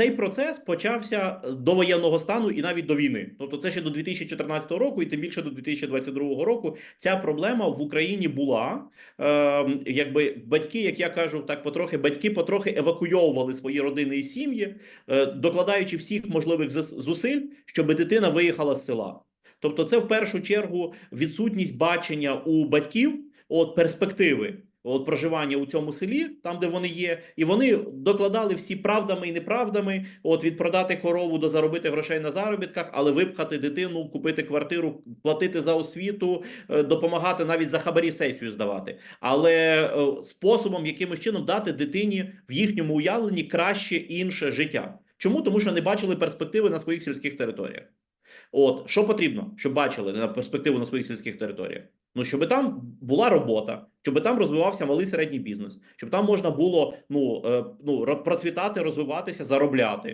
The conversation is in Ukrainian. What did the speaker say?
цей процес почався до воєнного стану і навіть до війни. Тобто, це ще до 2014 року, і тим більше до 2022 року. Ця проблема в Україні була. Е, якби батьки, як я кажу, так потрохи батьки потрохи евакуйовували свої родини і сім'ї, е, докладаючи всіх можливих зусиль, щоб дитина виїхала з села. Тобто, це в першу чергу відсутність бачення у батьків от перспективи. От проживання у цьому селі, там де вони є, і вони докладали всі правдами і неправдами. От від продати корову до заробити грошей на заробітках, але випхати дитину, купити квартиру, платити за освіту, е, допомагати навіть за хабарі сесію здавати, але е, способом, якимось чином дати дитині в їхньому уявленні краще інше життя. Чому? Тому що не бачили перспективи на своїх сільських територіях. От що потрібно, щоб бачили на перспективу на своїх сільських територіях? Ну щоб там була робота, щоб там розвивався малий середній бізнес, щоб там можна було ну, е, ну процвітати, розвиватися, заробляти.